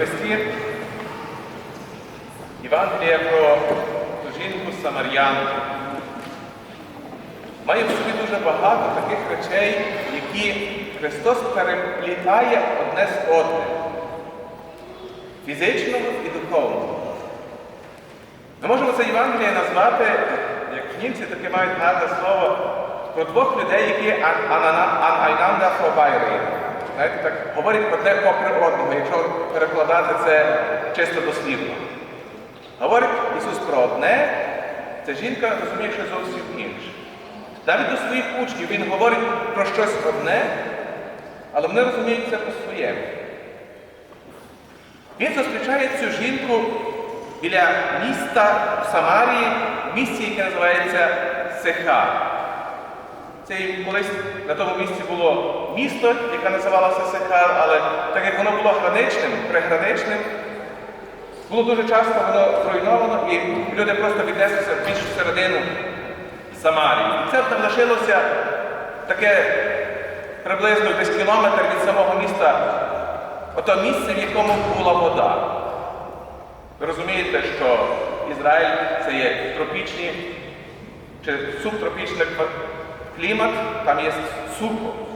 Христі. Євангелія про ту жінку Самар'янку. Має в собі дуже багато таких речей, які Христос переплітає одне з одним. Фізичного і духовного. Ми можемо це Євангеліє назвати, як німці таке мають гарне слово, про двох людей, які анайнанда фобайри. Знаєте, так говорять одне попри одного, якщо перекладати це чисто дослівно. Говорить Ісус про одне, ця жінка розуміє, що зовсім інше. Навіть до своїх учнів Він говорить про щось одне, але вони розуміють це по-своєму. Він зустрічає цю жінку біля міста в Самарії, в місті, яке називається Сехар. Це колись на тому місці було місто, яке називалося Сехар, але так як воно було граничним, приграничним, було дуже часто воно зруйновано, і люди просто віднеслися більш всередину Самарії. І це там лишилося таке приблизно десь кілометр від самого міста, ото місце, в якому була вода. Ви розумієте, що Ізраїль це є тропічні чи субтропічний клімат, там є сухо.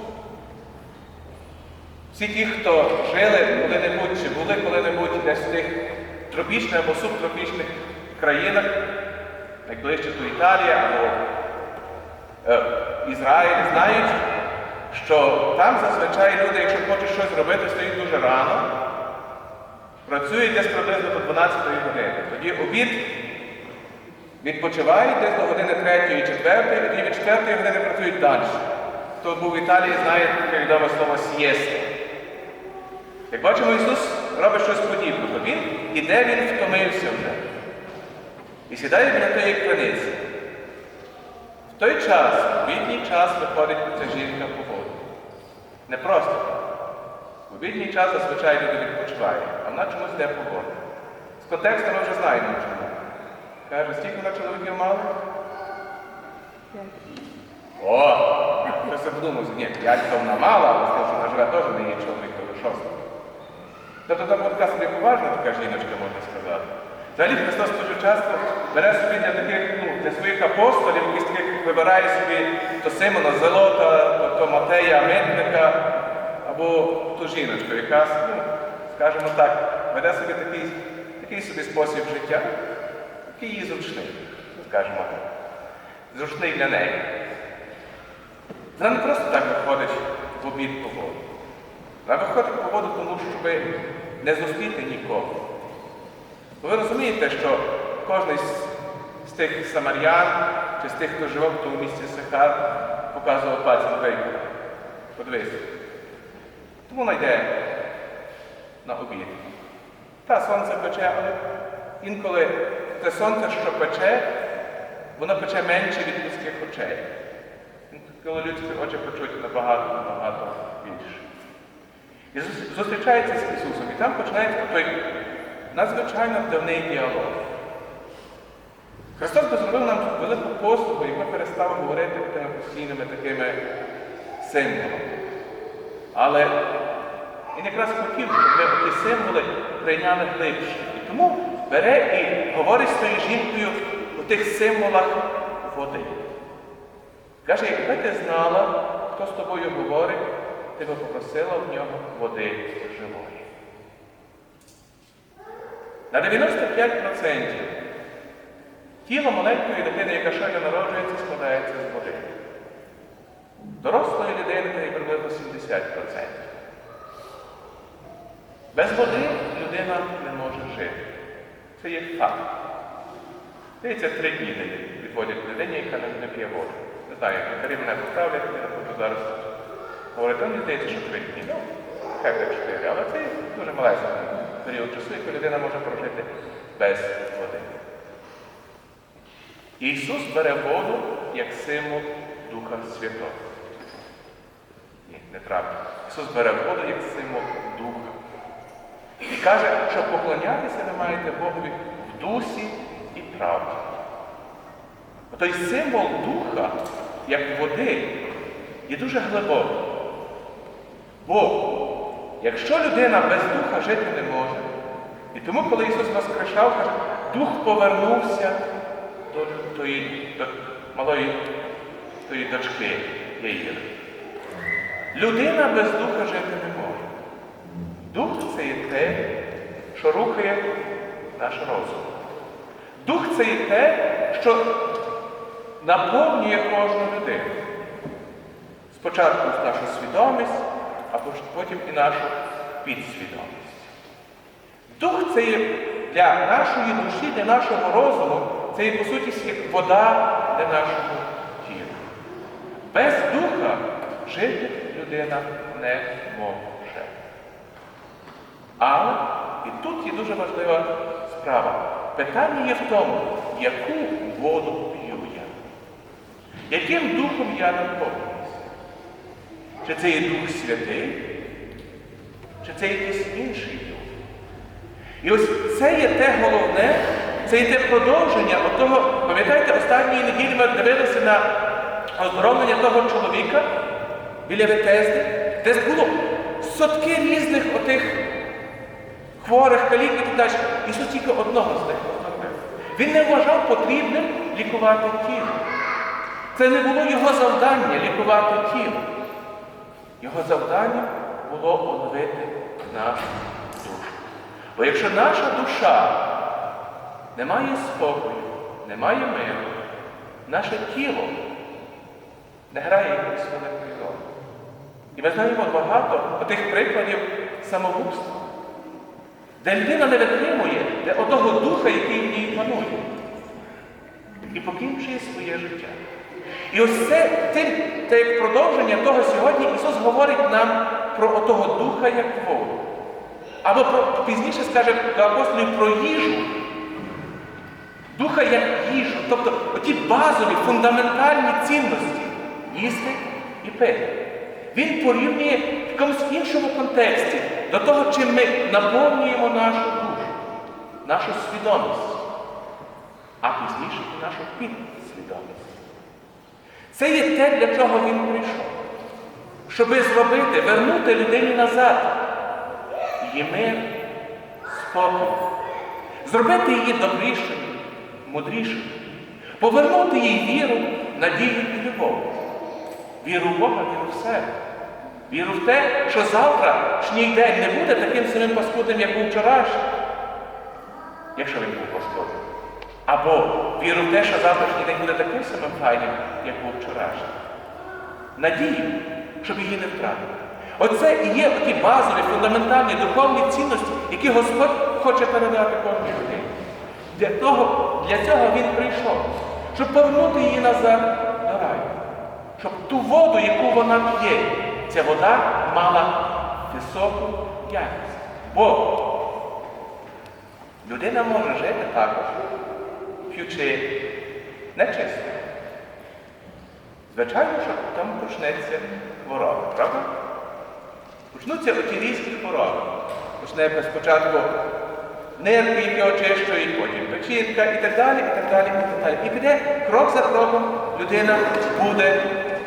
Всі ті, хто жили коли-небудь чи були коли-небудь десь в тих тропічних або субтропічних країнах, найближче до Італії або е, Ізраїль, знають, що там зазвичай люди, якщо хочуть щось робити, стоїть дуже рано, працюють десь приблизно до 12 години. Тоді обід відпочивають десь до години 3 4 і тоді від 4 години працюють далі. Хто був в Італії, знає таке відоме слово сієста. Як бачимо, Ісус робить щось подібне, то Він іде, Він втомився вже. І сідає біля тої криниці. В той час, в обідній час виходить ця жінка по воду. Не просто. В обідній час зазвичай люди відпочиває, а вона чомусь йде по воду. З контексту ми вже знаємо чому. Каже, стільки вона чоловіків мала? О! Хтось задумався, ні, п'ять то вона мала, але сказав, що вона живе теж не є чоловік, то шостий. Тобто там така собі поважна така жіночка, можна сказати. Взагалі Христос дуже часто бере собі для таких, ну, для своїх апостолів, із таких вибирає собі то Симона Зелота, то, Матея Митника, або ту жіночку, яка, ну, скажімо так, веде собі такий, такий собі спосіб життя, який їй зручний, скажімо так. Зручний для неї. Вона не просто так виходить в обід по воду. Вона виходить по воду, тому щоб не зустріти нікого. Бо ви розумієте, що кожен з, тих самарян чи з тих, хто живе в тому місці Сахар, показував пальцем вийку. Подивись. Тому вона йде на обід. Та сонце пече, але інколи те сонце, що пече, воно пече менше від людських очей. Коли людські очі печуть набагато, набагато більше. І зустрічається з Ісусом, і там починається той надзвичайно давний діалог. Христос би зробив нам велику послугу, і ми перестали говорити тими постійними такими символами. Але він якраз хотів, щоб ми ті символи прийняли глибше. І тому бере і говорить з тою жінкою у тих символах води. Каже, якби ти знала, хто з тобою говорить, ти би попросила в нього води живої. На 95% тіло маленької дитини, яка щойно народжується, складається з води. Дорослої людини приблизно 70%. Без води людина не може жити. Це є факт. Дивіться, три дні відводять людині, яка не п'є воду. Не знаю, лікарі мене поправлять, я хочу зараз говорити, мені здається, що три дні. Ну, хай так чотири, але це дуже малесенький період часу, яку людина може прожити без води. Ісус бере воду як символ Духа Святого. Ні, неправда. Ісус бере воду як символ Духа. І каже, що поклонятися ви маєте Богові в дусі і правді. Той символ духа, як води, є дуже глибокий. Бо якщо людина без духа жити не може, І тому, коли Ісус воскрешав, каже, дух повернувся до тої до малої тої дочки Яїри. Людина без духа жити не може. Дух це є те, що рухає наш розум. Дух це є те, що наповнює кожну людину. Спочатку нашу свідомість, а потім і нашу підсвідомість. Дух це є для нашої душі, для нашого розуму, це є, по суті, як вода для нашого тіла. Без духа жити людина не може. Але і тут є дуже важлива справа. Питання є в тому, яку воду п'ю я. Яким духом я наповнююся? Чи це є Дух Святий, чи це якийсь інший дух? І ось це є те головне, це є те продовження того, пам'ятаєте, останньої неділі ми дивилися на оздоровлення того чоловіка біля Ветезди, де було сотки різних отих хворих, калік і так далі. Ісус тільки одного з них оздоровив. Він не вважав потрібним лікувати тіло. Це не було його завдання лікувати тіло. Його завдання було оновити нашу душу. Бо якщо наша душа не має спокою, не має миру, наше тіло не грає якоїсь великої ролі. І ми знаємо багато тих прикладів самогубства, де людина не витримує, де одного духа, який в ній панує, і покінчує своє життя. І ось це тим, те як продовження того сьогодні Ісус говорить нам про отого духа як воду. Або про, пізніше скаже до апостолів про їжу. Духа як їжу. Тобто оті базові, фундаментальні цінності їсти і пити. Він порівнює в якомусь іншому контексті до того, чим ми наповнюємо нашу душу, нашу свідомість, а пізніше і нашу підсвідомість. Це є те, для чого він прийшов. Щоби зробити, вернути людині назад її мир, спокій, зробити її добрішою, мудрішою, повернути їй віру, надію і любов. Віру в Бога, віру в себе. Віру в те, що завтрашній день не буде таким самим паскудним, як був вчорашній, якщо він був паскудним. Або віру в те, що завтрашній день буде таким самим файним, як був вчорашній. Надію, щоб її не втратити. Оце і є ті базові, фундаментальні духовні цінності, які Господь хоче передати кожній людині. Для того, для цього Він прийшов, щоб повернути її назад до раю. Щоб ту воду, яку вона п'є, ця вода мала високу якість. Бо людина може жити також, п'ючи нечисто. Звичайно, що там почнеться хвороба, правда? Почнуться оті різні хвороби. Почне спочатку нерви, які очищують, потім печінка і так далі, і так далі, і так далі. І піде крок за кроком людина буде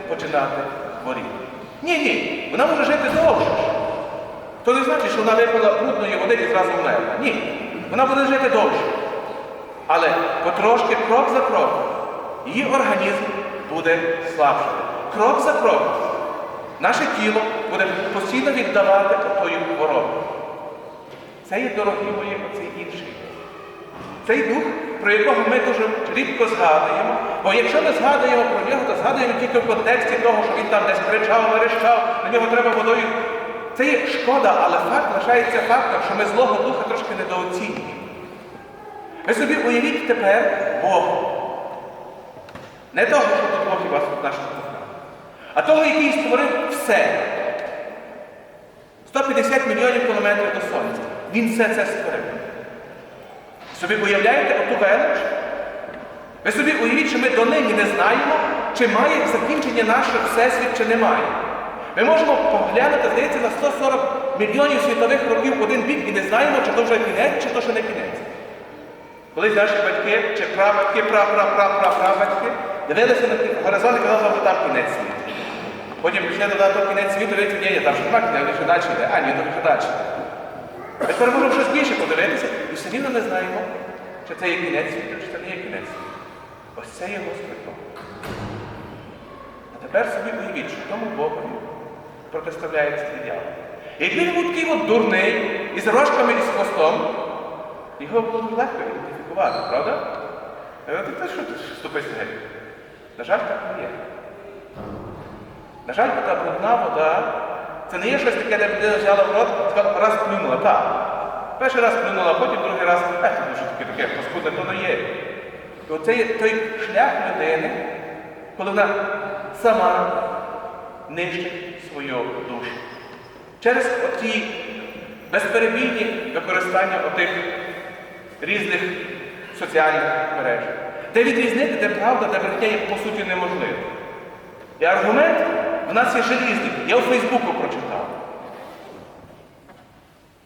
починати хворіти. Ні, ні, вона може жити довше. То не значить, що вона випила брудної води і зразу вмерла. Ні. Вона буде жити довше. Але потрошки, крок за кроком, її організм буде слабшати. Крок за кроком. Наше тіло буде постійно віддавати тою хворобу. Це є дорогі мої, оцей інший. Цей дух, про якого ми дуже рідко згадуємо, бо якщо ми згадуємо про нього, то згадуємо тільки в контексті того, що він там десь кричав, верещав, на нього треба водою. Це є шкода, але факт лишається фактом, що ми злого духа трошки недооцінюємо. Ви собі уявіть тепер Бога. Не того, що тут Бог і вас тут нашого духа, а того, який створив все. 150 мільйонів кілометрів до Сонця. Він все це створив. Собі уявляєте оту велич? Ви собі уявіть, що ми донині не знаємо, чи має закінчення наш всесвіт, чи немає. Ми можемо поглянути, здається, на 140 мільйонів світових років в один бік і не знаємо, чи то вже кінець, чи то ще не кінець. Колись наші батьки, чи прабатьки, пра-пра-пра-пра-прабатьки дивилися на горизонт і казали, що там кінець світу. Потім пішли додати кінець світу, і ні, ні, там ще два кінець, ще далі йде. А, ні, то ще далі. Тепер можемо щось більше подивитися і все рівно не знаємо, чи це є кінець світу, чи це не є кінець світу. Ось це є Господь Бог. А тепер собі уявіть, що тому Богові протиставляється диявол. І Якби він був такий от дурний, із рожками і з хвостом, його було дуже легко ідентифікувати, правда? Е, Ти те, що ти ступись геть? На жаль, так не є. На жаль, та брудна вода це не є щось таке, де людина взяла в рот, раз плюнула. Так. Перший раз плюнула, потім другий раз, ех, тому що таке таке паскудне, то не є. І оце є той шлях людини, коли вона сама нищить свою душу. Через оті безперебійні використання отих різних соціальних мереж. Де відрізнити, де правда, де брехня є по суті неможливо. І аргумент в нас є желізний. Я у Фейсбуку прочитав.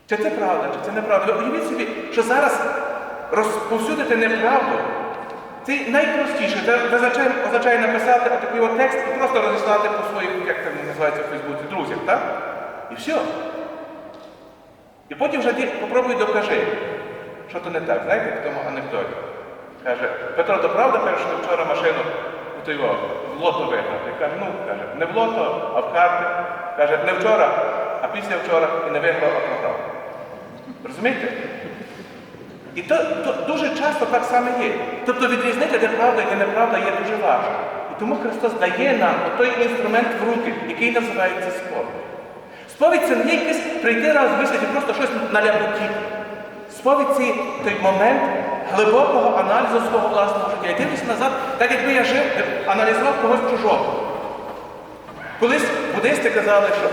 Чи це правда, чи це неправда? Ви уявіть собі, що зараз розповсюдити неправду. Це найпростіше. Це означає, означає написати такий текст і просто розіслати по своїх, як це називається в Фейсбуці, друзях, так? І все. І потім вже ти попробуй докажи, що то не так. Знаєте, в тому анекдоті. Каже, Петро, то правда каже, що ти вчора машину у той о, в лото виграв? Я кажу, ну, каже, не в лото, а в карти. Каже, не вчора, а після вчора і не виграв, а програв. Розумієте? І то, то дуже часто так само є. Тобто відрізнити, де правда і де неправда, є дуже важко. І тому Христос дає нам той інструмент в руки, який називається сповідь. Сповідь це не якесь прийти раз висловити просто щось на ляботі. Сповідь це той момент глибокого аналізу свого власного життя. Я дивлюся назад, так якби я жив, аналізував когось чужого. Колись буддисти казали, що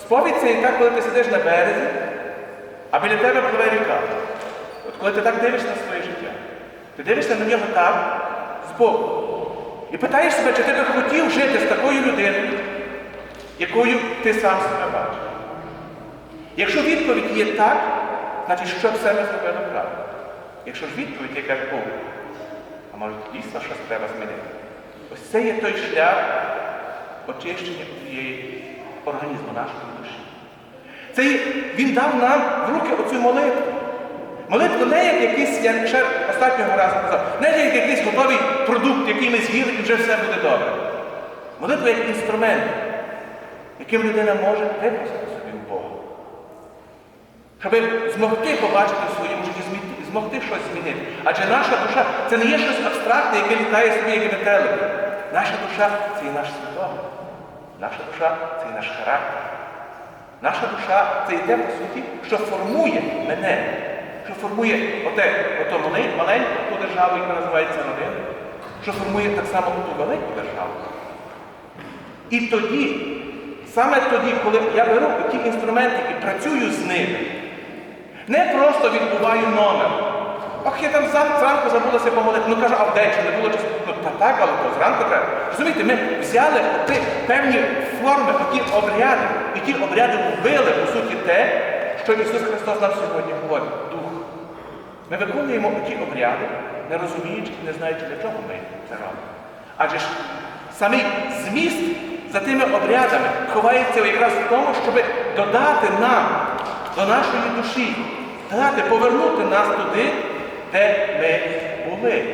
сповідь це так, коли ти сидиш на березі, а біля тебе пливе ріка. От коли ти так дивишся на своє життя, ти дивишся на нього так, збоку. І питаєш себе, чи ти би хотів жити з такою людиною, якою ти сам себе бачиш. Якщо відповідь є так, значить, що все ми зробили правильно. Якщо ж відповідь є як Бог, а може дійсно щось треба змінити. Ось це є той шлях очищення тієї організму нашої душі. Це він дав нам в руки оцю молитву. Молитву не як якийсь, я ще останнього разу казав, не як якийсь готовий продукт, який ми з'їли і вже все буде добре. Молитва як інструмент, яким людина може випросити собі у Бога. Щоб змогти побачити в своєму житті, змогти щось змінити. Адже наша душа це не є щось абстрактне, яке літає собі, як метелик. Наша душа це і наш свідомий. Наша душа це і наш характер. Наша душа це і те, по суті, що формує мене, що формує оте, ото маленьку державу, яка називається родина, що формує так само ту велику державу. І тоді, саме тоді, коли я беру ті інструменти і працюю з ними, не просто відбуваю номер. Ох, я там зранку забулася помолити. Ну кажу, а вдень чи не було часу? Ну та так, але то зранку треба. Розумієте, ми взяли певні форми, ті обряди, і ті обряди вбили, по суті, те, що Ісус Христос нам сьогодні говорить. Дух. Ми виконуємо ті обряди, не розуміючи і не знаючи, для чого ми це робимо. Адже ж самий зміст за тими обрядами ховається якраз в тому, щоб додати нам до нашої душі, додати, повернути нас туди, де ми були,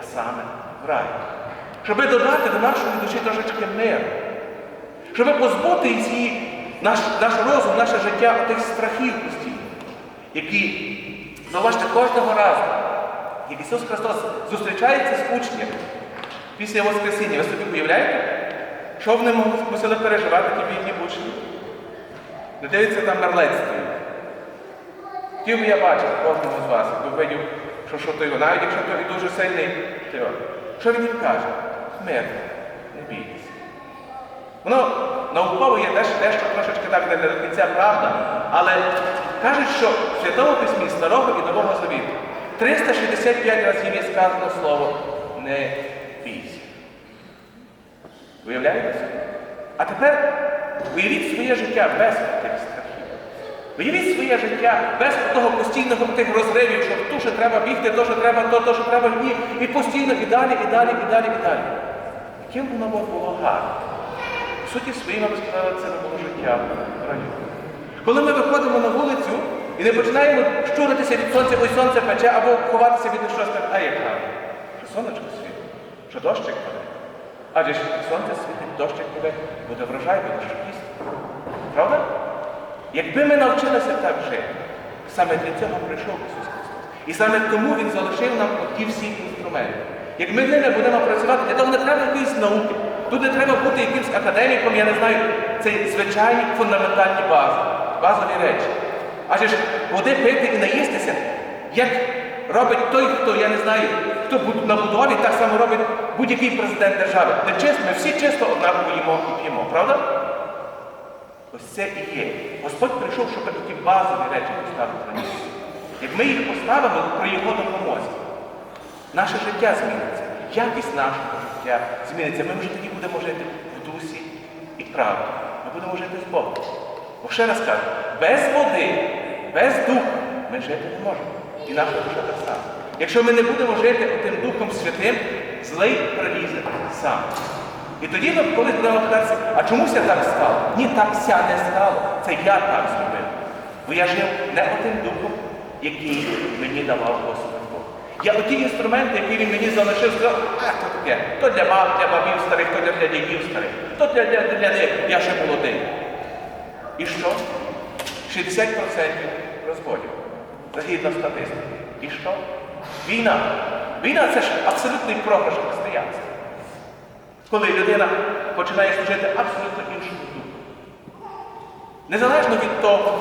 а саме в рай. Щоб додати до нашої душі трошечки миру. Щоб позбути її, наш, наш розум, наше життя тих страхів постійно, які, зауважте, кожного разу, як Ісус Христос зустрічається з учнями після Воскресіння, ви собі уявляєте, що вони мусили переживати ті бідні учні? Не дивіться, там мерлець стоїть. Хотів би я бачити кожного з вас, якби видів, що, що той, навіть якщо той дуже сильний теор. Що він їм каже? Мир, не бійтеся. Воно науково є теж дещо трошечки так не до кінця правда, але кажуть, що в Святому Письмі Старого і Нового Завіту 365 разів є сказано слово не бійся. Уявляєте? А тепер уявіть своє життя без тих. Уявіть своє життя без того постійного тих розривів, що ту, що треба бігти, то, що треба, то, то, що треба ні, і постійно і далі, і далі, і далі, і далі. Яким воно було гарно. В суті, своїм, я це не було життя раю. Коли ми виходимо на вулицю, І не починаємо щуритися від сонця, ой сонце пече, або ховатися від дощу, сказати, а яка? Що сонечко світить, що дощик паде. Адже ж сонце світить, дощик буде, буде врожай, буде що їсти. Правда? Якби ми навчилися так жити, саме для цього прийшов Ісус Христос. І саме тому Він залишив нам ті всі інструменти. Як ми ними будемо працювати, для того не треба якоїсь науки. Тут не треба бути якимсь академіком, я не знаю, це звичайні фундаментальні бази, базові речі. Адже ж води пити і наїстися, як робить той, хто, я не знаю, хто на будові, так само робить будь-який президент держави. Не чисто, ми всі чисто однаково їмо і п'ємо, правда? Ось це і є. Господь прийшов, щоб такі базові речі поставити на місце. Як ми їх поставимо при його допомозі, наше життя зміниться, якість нашого життя зміниться. Ми вже тоді будемо жити в дусі і правді. Ми будемо жити з Богом. Бо ще раз кажу, без води, без духу ми жити не можемо. І наша душа так само. Якщо ми не будемо жити отим Духом Святим, злий прилізе сам. І тоді ми колись будемо питатися, а чому ся так стало? Ні, так ся не стало. Це я так зробив. Бо я жив не отим духом, який мені давав Господь Бог. Я оті інструменти, які він мені залишив, сказав, а то таке, то для баб, для бабів старих, то для дядів старих, то для, для, для них, я ще молодий. І що? 60% розводів, згідно статистики. І що? Війна. Війна це ж абсолютний програш християнства. Коли людина починає служити абсолютно іншому духу. Незалежно від того,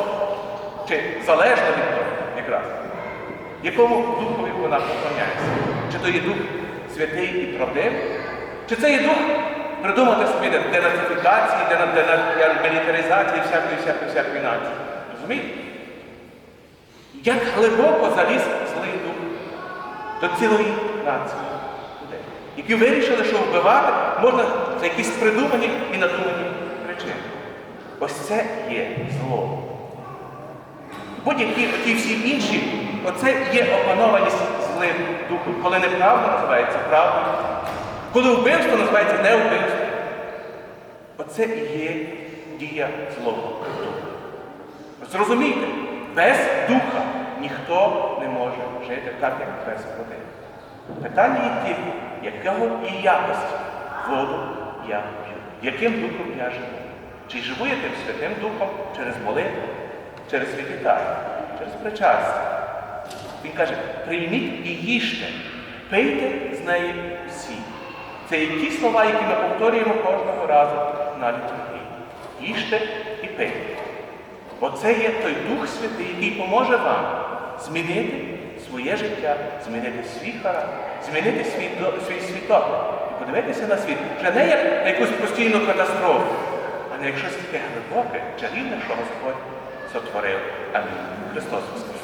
чи залежно від того, якраз, якому духові вона поклоняється. Чи то є дух святий і правдивий, чи це є дух придумати собі денацифікації, дена- дена- мілітаризації всякої, всякої, всякої нації. Розумієте? Як глибоко заліз злий дух до цілої нації які вирішили, що вбивати можна за якісь придумані і надумані причини. Ось це є зло. Будь-які оті всі інші, оце є опанованість злим духом. Коли неправда називається правдою, коли вбивство називається не вбивство. Оце і є дія злого. Зрозумійте, без духа ніхто не може жити так, як без води. Питання є тільки, якого і якості воду я п'ю, яким духом я живу. Чи живу я тим Святим Духом через молитву, через святітання, через причастя. Він каже, прийміть і їжте, пийте з неї всі. Це є ті слова, які ми повторюємо кожного разу на літургії. Їжте і пийте. Бо це є той Дух Святий, який поможе вам змінити своє життя, змінити свій характер, змінити свій, свій світок і подивитися на світ вже не як на якусь постійну катастрофу, а на як щось таке глибоке, чарівне, що Господь сотворив. Амінь. Христос Воскрес!